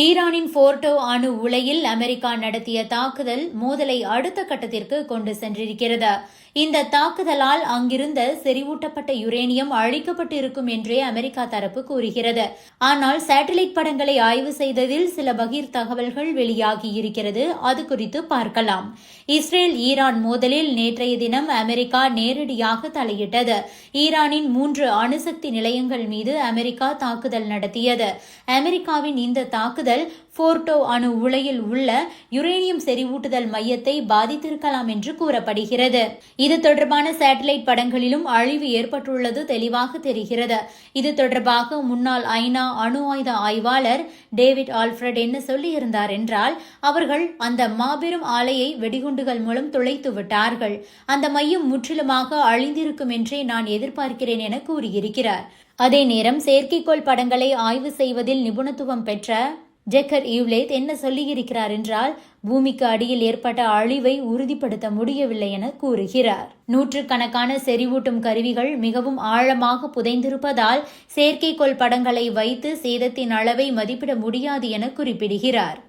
ஈரானின் போர்டோ அணு உலையில் அமெரிக்கா நடத்திய தாக்குதல் மோதலை அடுத்த கட்டத்திற்கு கொண்டு சென்றிருக்கிறது. இந்த தாக்குதலால் அங்கிருந்த செறிவூட்டப்பட்ட யுரேனியம் அழிக்கப்பட்டு இருக்கும் என்றே அமெரிக்கா தரப்பு கூறுகிறது. ஆனால் சேட்டலைட் படங்களை ஆய்வு செய்ததில் சில பகிர் தகவல்கள் வெளியாகி இருக்கிறது. அது குறித்து பார்க்கலாம். இஸ்ரேல் ஈரான் மோதலில் நேற்றைய தினம் அமெரிக்கா நேரடியாக தலையிட்டது. ஈரானின் மூன்று அணுசக்தி நிலையங்கள் மீது அமெரிக்கா தாக்குதல் நடத்தியது. அமெரிக்காவின் இந்த தாக்குதல் ஃபோர்டோ அணு உலையில் உள்ள யுரேனியம் செறிவூட்டுதல் மையத்தை பாதித்திருக்கலாம் என்று கூறப்படுகிறது. இது தொடர்பான சேட்டலைட் படங்களிலும் அழிவு ஏற்பட்டுள்ளது தெளிவாக தெரிகிறது. இது தொடர்பாக முன்னாள் ஐநா அணு ஆயுத ஆய்வாளர் டேவிட் ஆல்ஃபிரட் என்ன சொல்லியிருந்தார் என்றால் அவர்கள் அந்த மாபெரும் ஆலையை வெடிகுண்டுகள் மூலம் துளைத்து விட்டார்கள். அந்த மையம் முற்றிலுமாக அழிந்திருக்கும் என்றே நான் எதிர்பார்க்கிறேன் என கூறியிருக்கிறார். அதே நேரம் செயற்கைக்கோள் படங்களை ஆய்வு செய்வதில் நிபுணத்துவம் பெற்ற ஜெக்கர் ஈவ்லேத் என்ன சொல்லியிருக்கிறார் என்றால் பூமிக்கு அடியில் ஏற்பட்ட அழிவை உறுதிப்படுத்த முடியவில்லை என கூறுகிறார். நூற்றுக்கணக்கான செறிவூட்டும் கருவிகள் மிகவும் ஆழமாக புதைந்திருப்பதால் செயற்கைக்கோள் படங்களை வைத்து சேதத்தின் அளவை மதிப்பிட முடியாது என குறிப்பிடுகிறார்.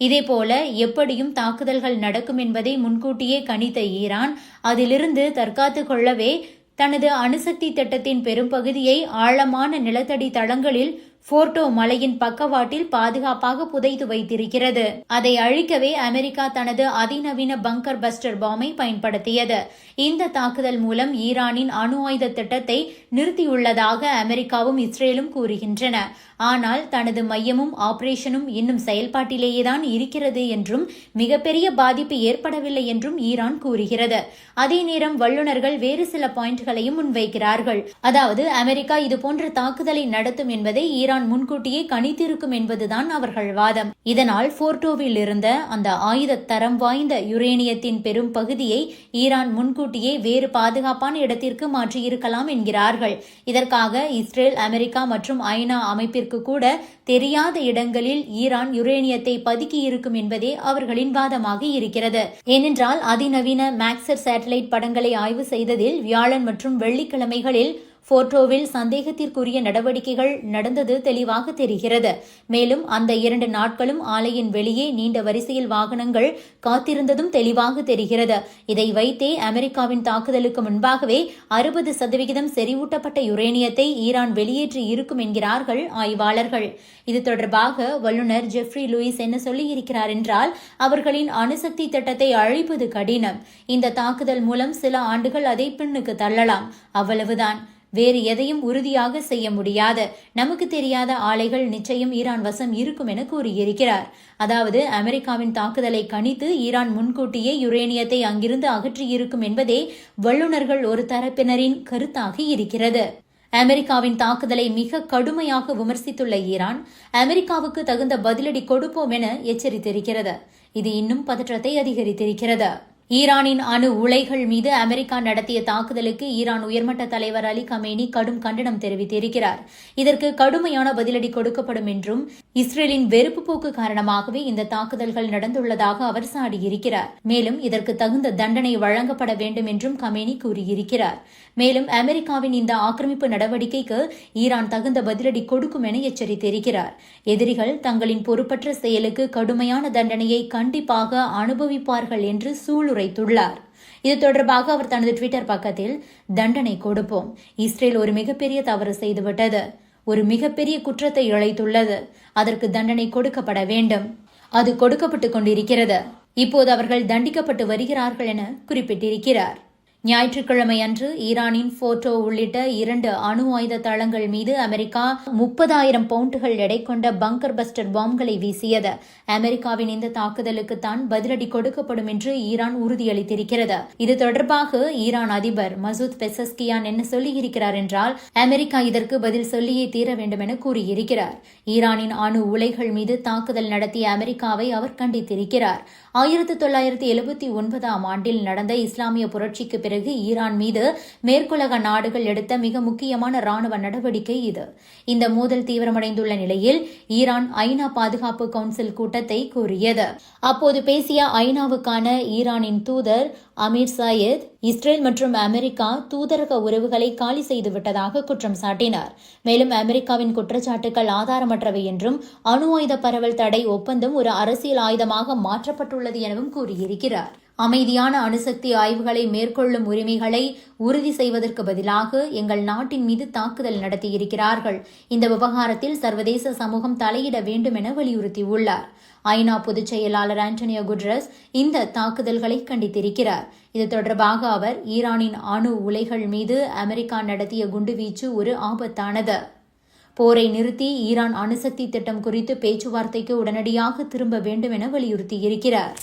இதேபோல எப்படியும் தாக்குதல்கள் நடக்கும் என்பதை முன்கூட்டியே கணித்த ஈரான் அதிலிருந்து தற்காத்துக் கொள்ளவே தனது அணுசக்தி திட்டத்தின் பெரும்பகுதியை ஆழமான நிலத்தடி தளங்களில் போர்டோ மலையின் பக்கவாட்டில் பாதுகாப்பாக புதைத்து வைத்திருக்கிறது. அதை அழிக்கவே அமெரிக்கா தனது அதிநவீன பங்கர் பஸ்டர் பாம்பை பயன்படுத்தியது. இந்த தாக்குதல் மூலம் ஈரானின் அணு ஆயுத திட்டத்தை நிறுத்தியுள்ளதாக அமெரிக்காவும் இஸ்ரேலும் கூறுகின்றன. ஆனால் தனது மையமும் ஆபரேஷனும் இன்னும் செயல்பாட்டிலேயேதான் இருக்கிறது என்றும் மிகப்பெரிய பாதிப்பு ஏற்படவில்லை என்றும் ஈரான் கூறுகிறது. அதே நேரம் வல்லுநர்கள் வேறு சில பாயிண்ட்களையும் முன்வைக்கிறார்கள். அதாவது அமெரிக்கா இதுபோன்ற தாக்குதலை நடத்தும் என்பதை ஈரான் ஈரான் முன்கூட்டியே கணித்திருக்கும் என்பதுதான் அவர்கள் வாதம். இதனால் போர்டோவில் இருந்த அந்த ஆயுத தரம் வாய்ந்த யுரேனியத்தின் பெரும் பகுதியை ஈரான் முன்கூட்டியே வேறு பாதுகாப்பான இடத்திற்கு மாற்றியிருக்கலாம் என்கிறார்கள். இதற்காக இஸ்ரேல் அமெரிக்கா மற்றும் ஐநா அமைப்பிற்கு கூட தெரியாத இடங்களில் ஈரான் யுரேனியத்தை பதுக்கி இருக்கும் என்பதே அவர்களின் வாதமாக இருக்கிறது. ஏனென்றால் அதிநவீன மேக்சர் சேட்டலைட் படங்களை ஆய்வு செய்ததில் வியாழன் மற்றும் வெள்ளிக்கிழமைகளில் போர்டோவில் சந்தேகத்திற்குரிய நடவடிக்கைகள் நடந்தது தெளிவாக தெரிகிறது. மேலும் அந்த இரண்டு நாட்களும் ஆலையின் வெளியே நீண்ட வரிசையில் வாகனங்கள் காத்திருந்ததும் தெளிவாக தெரிகிறது. இதை வைத்தே அமெரிக்காவின் தாக்குதலுக்கு முன்பாகவே அறுபது சதவிகிதம் செறிவூட்டப்பட்ட யுரேனியத்தை ஈரான் வெளியேற்றி இருக்கும் என்கிறார்கள் ஆய்வாளர்கள். இது தொடர்பாக வல்லுநர் ஜெஃப்ரி லூயிஸ் என்ன சொல்லியிருக்கிறார் என்றால் அவர்களின் அணுசக்தி திட்டத்தை அழிப்பது கடினம். இந்த தாக்குதல் மூலம் சில ஆண்டுகள் அதை பின்னுக்கு தள்ளலாம். அவ்வளவுதான். வேறு எதையும் உறுதியாக செய்ய முடியாது. நமக்கு தெரியாத ஆலைகள் நிச்சயம் ஈரான் வசம் இருக்கும் என கூறியிருக்கிறார். அதாவது அமெரிக்காவின் தாக்குதலை கணித்து ஈரான் முன்கூட்டியே யுரேனியத்தை அங்கிருந்து அகற்றியிருக்கும் என்பதே வல்லுநர்கள் ஒரு தரப்பினரின் கருத்தாக இருக்கிறது. அமெரிக்காவின் தாக்குதலை மிக கடுமையாக விமர்சித்துள்ள ஈரான் அமெரிக்காவுக்கு தகுந்த பதிலடி கொடுப்போம் என எச்சரித்திருக்கிறது. இது இன்னும் பதற்றத்தை அதிகரித்திருக்கிறது. ஈரானின் அணு உலைகள் மீது அமெரிக்கா நடத்திய தாக்குதலுக்கு ஈரான் உயர்மட்ட தலைவர் அலி கமேனி கடும் கண்டனம் தெரிவித்திருக்கிறார். இதற்கு கடுமையான பதிலடி கொடுக்கப்படும் என்றும் இஸ்ரேலின் வெறுப்பு போக்கு காரணமாகவே இந்த தாக்குதல்கள் நடந்துள்ளதாக அவர் சாடியிருக்கிறார். மேலும் இதற்கு தகுந்த தண்டனை வழங்கப்பட வேண்டும் என்றும் கமேனி கூறியிருக்கிறார். மேலும் அமெரிக்காவின் இந்த ஆக்கிரமிப்பு நடவடிக்கைக்கு ஈரான் தகுந்த பதிலடி கொடுக்கும் என எச்சரித்திருக்கிறார். எதிரிகள் தங்களின் பொறுப்பற்ற செயலுக்கு கடுமையான தண்டனையை கண்டிப்பாக அனுபவிப்பார்கள் என்று சூழ் உரைத்துள்ளார். இது தொடர்பாக அவர் தனது ட்விட்டர் பக்கத்தில் தண்டனை கொடுப்போம். இஸ்ரேல் ஒரு மிகப்பெரிய தவறு செய்துவிட்டது. ஒரு மிகப்பெரிய குற்றத்தை இழைத்துள்ளது. அதற்கு தண்டனை கொடுக்கப்பட வேண்டும். அது கொடுக்கப்பட்டுக் கொண்டிருக்கிறது. இப்போது அவர்கள் தண்டிக்கப்பட்டு வருகிறார்கள் என குறிப்பிட்டிருக்கிறார். ஞாயிற்றுக்கிழமை அன்று ஈரானின் போட்டோ உள்ளிட்ட இரண்டு அணு ஆயுத தளங்கள் மீது அமெரிக்கா முப்பதாயிரம் பவுண்டுகள் எடை கொண்ட பங்கர் பஸ்டர் பாம்களை வீசியது. அமெரிக்காவின் இந்த தாக்குதலுக்கு தான் பதிலடி கொடுக்கப்படும் என்று ஈரான் உறுதியளித்திருக்கிறது. இது தொடர்பாக ஈரான் அதிபர் மசூத் பெசஸ்கியான் என்ன சொல்லியிருக்கிறார் என்றால் அமெரிக்கா இதற்கு பதில் சொல்லியே தீர வேண்டும் என கூறியிருக்கிறார். ஈரானின் அணு உலைகள் மீது தாக்குதல் நடத்திய அமெரிக்காவை அவர் கண்டித்திருக்கிறார். ஆயிரத்தி தொள்ளாயிரத்தி எழுபத்தி ஒன்பதாம் ஆண்டில் நடந்த இஸ்லாமிய புரட்சிக்கு பிறகு ஈரான் மீது மேற்குலக நாடுகள் எடுத்த மிக முக்கியமான ராணுவ நடவடிக்கை இது. இந்த மோதல் தீவிரமடைந்துள்ள நிலையில் ஈரான் ஐநா பாதுகாப்பு கவுன்சில் கூட்டத்தை கூறியது. அப்போது பேசிய ஐநாவுக்கான ஈரானின் தூதர் அமீர் சயத் இஸ்ரேல் மற்றும் அமெரிக்கா தூதரக உறவுகளை காலி செய்துவிட்டதாக குற்றம் சாட்டினார். மேலும் அமெரிக்காவின் குற்றச்சாட்டுகள் ஆதாரமற்றவை என்றும் அணு ஆயுத பரவல் தடை ஒப்பந்தம் ஒரு அரசியல் ஆயுதமாக மாற்றப்பட்டுள்ளது எனவும் கூறியிருக்கிறார். அமைதியான அணுசக்தி ஆய்வுகளை மேற்கொள்ளும் உரிமைகளை உறுதி செய்வதற்கு பதிலாக எங்கள் நாட்டின் மீது தாக்குதல் நடத்தியிருக்கிறார்கள். இந்த விவகாரத்தில் சர்வதேச சமூகம் தலையிட வேண்டும் என வலியுறுத்தியுள்ளார். ஐநா பொதுச் செயலாளர் ஆண்டனியோ குட்ரஸ் இந்த தாக்குதல்களை கண்டித்திருக்கிறார். இது தொடர்பாக அவர் ஈரானின் அணு உலைகள் மீது அமெரிக்கா நடத்திய குண்டுவீச்சு ஒரு ஆபத்தானது. போரை நிறுத்தி ஈரான் அணுசக்தி திட்டம் குறித்து பேச்சுவார்த்தைக்கு உடனடியாக திரும்ப வேண்டும் என வலியுறுத்தியிருக்கிறார்.